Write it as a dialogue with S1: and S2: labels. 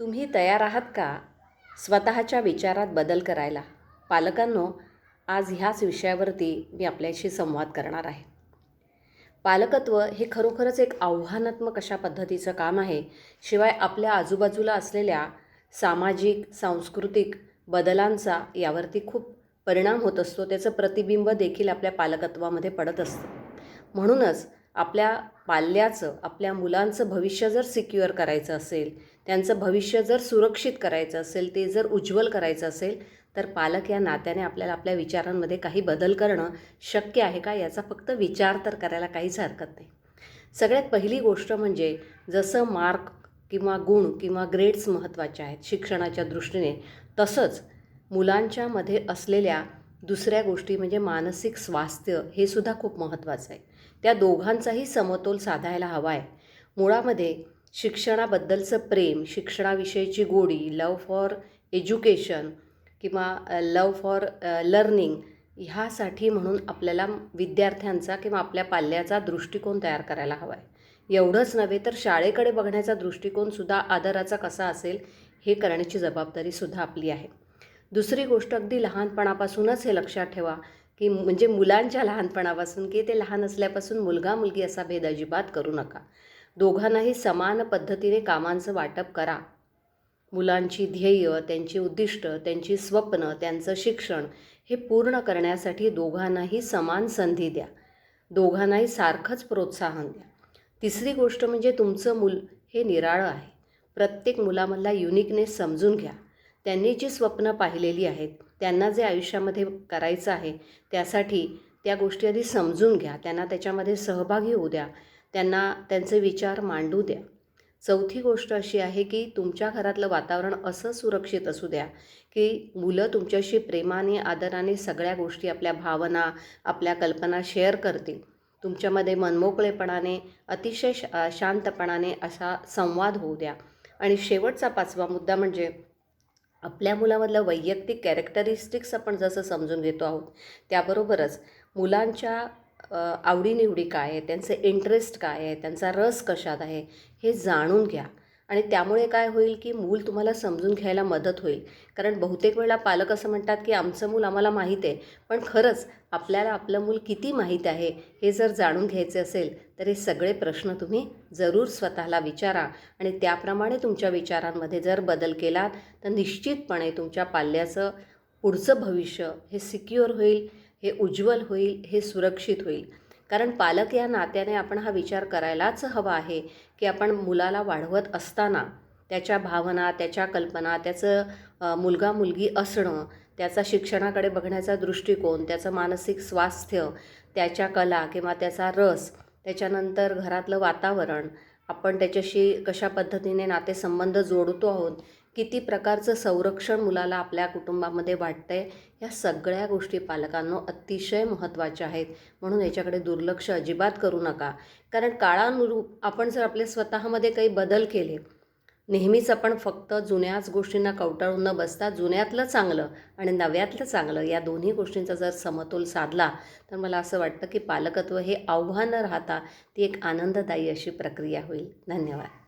S1: तुम्ही तयार आहात का स्वतःच्या विचारात बदल करायला? पालकांनो आज ह्याच विषयावरती मी आपल्याशी संवाद करणार आहे. पालकत्व हे खरोखरच एक आव्हानात्मक अशा पद्धतीचं काम आहे. शिवाय आपल्या आजूबाजूला असलेल्या सामाजिक सांस्कृतिक बदलांचा यावरती खूप परिणाम होत असतो. त्याचं प्रतिबिंब देखील आपल्या पालकत्वामध्ये पडत असतं. म्हणूनच आपल्या पाल्याचं आपल्या मुलांचं भविष्य जर सिक्युअर करायचं असेल त्यांचं भविष्य जर सुरक्षित करायचं असेल ते जर उज्ज्वल करायचं असेल तर पालक या नात्याने आपल्याला आपल्या विचारांमध्ये काही बदल करणं शक्य आहे का याचा फक्त विचार तर करायला काहीच हरकत नाही. सगळ्यात पहिली गोष्ट म्हणजे जसं मार्क किंवा गुण किंवा ग्रेड्स महत्त्वाचे आहेत शिक्षणाच्या दृष्टीने तसंच मुलांच्यामध्ये असलेल्या दुसऱ्या गोष्टी म्हणजे मानसिक स्वास्थ्य हे सुद्धा खूप महत्त्वाचं आहे. त्या दोघांचाही समतोल साधायला हवा आहे. मुळामध्ये शिक्षणाबद्दलचं प्रेम शिक्षणाविषयीची गोडी लव फॉर एज्युकेशन किंवा लव फॉर लर्निंग ह्यासाठी म्हणून आपल्याला विद्यार्थ्यांचा किंवा आपल्या पाल्याचा दृष्टिकोन तयार करायला हवा आहे एवढंच नव्हे तर शाळेकडे बघण्याचा दृष्टिकोनसुद्धा आदराचा कसा असेल हे करण्याची जबाबदारीसुद्धा आपली आहे. दुसरी गोष्ट अगदी लहानपणापासूनच हे लक्षात ठेवा की म्हणजे मुलांच्या लहानपणापासून की ते लहान असल्यापासून मुलगा मुलगी असा भेद अजिबात करू नका. दोघांनाही समान पद्धतीने कामांचं वाटप करा. मुलांची ध्येय त्यांची उद्दिष्ट त्यांची स्वप्न त्यांचं शिक्षण हे पूर्ण करण्यासाठी दोघांनाही समान संधी द्या. दोघांनाही सारखंच प्रोत्साहन द्या. तिसरी गोष्ट म्हणजे तुमचं मूल हे निराळं आहे. प्रत्येक मुलामधला युनिकनेस समजून घ्या. त्यांनी जी स्वप्न पाहिलेली आहेत त्यांना जे आयुष्यामध्ये करायचं आहे त्यासाठी त्या गोष्टी आधी समजून घ्या. त्यांना त्याच्यामध्ये सहभागी होऊ द्या. त्यांना त्यांचे विचार मांडू द्या. चौथी गोष्ट अशी आहे की तुमच्या घरातलं वातावरण असं सुरक्षित असू द्या की मुलं तुमच्याशी प्रेमाने आदराने सगळ्या गोष्टी आपल्या भावना आपल्या कल्पना शेअर करतील. तुमच्यामध्ये मनमोकळेपणाने अतिशय शांतपणाने असा संवाद होऊ द्या. आणि शेवटचा पाचवा मुद्दा म्हणजे आपल्या मुलामधलं वैयक्तिक कॅरेक्टरिस्टिक्स आपण जसं समजून घेतो आहोत त्याबरोबरच मुलांच्या आवडीनिवडी काय आहे त्यांचे इंटरेस्ट काय आहे त्यांचा रस कशात आहे हे जाणून घ्या. आणि त्यामुळे काय होईल की मूल तुम्हाला समजून घ्यायला मदत होईल. कारण बहुतेक वेळा पालक असं म्हणतात की आमचं मूल आम्हाला माहीत आहे पण खरंच आपल्याला आपलं मूल किती माहीत आहे हे जर जाणून घ्यायचे असेल तर हे सगळे प्रश्न तुम्ही जरूर स्वतःला विचारा. आणि त्याप्रमाणे तुमच्या विचारांमध्ये जर बदल केलात तर निश्चितपणे तुमच्या पाल्याचं पुढचं भविष्य हे सिक्युअर होईल. हे उज्ज्वल होईल हे सुरक्षित होईल. कारण पालक या नात्याने आपण हा विचार करायलाच हवा आहे की आपण मुलाला वाढवत असताना त्याच्या भावना त्याच्या कल्पना त्याचं मुलगा मुलगी असणं त्याचा शिक्षणाकडे बघण्याचा दृष्टिकोन त्याचं मानसिक स्वास्थ्य त्याच्या कला किंवा त्याचा रस त्याच्यानंतर घरातलं वातावरण आपण त्याच्याशी कशा पद्धतीने नातेसंबंध जोडतो आहोत किती प्रकारचं संरक्षण मुलाला आपल्या कुटुंबामध्ये वाटतं आहे या सगळ्या गोष्टी पालकांनो अतिशय महत्त्वाच्या आहेत. म्हणून याच्याकडे दुर्लक्ष अजिबात करू नका. कारण काळानुरूप आपण जर आपल्या स्वतःमध्ये काही बदल केले नेहमीच आपण फक्त जुन्याच गोष्टींना कवटाळून न बसता जुन्यातलं चांगलं आणि नव्यातलं चांगलं या दोन्ही गोष्टींचा जर समतोल साधला तर मला असं वाटतं की पालकत्व हे आव्हान राहता ती एक आनंददायी अशी प्रक्रिया होईल. धन्यवाद.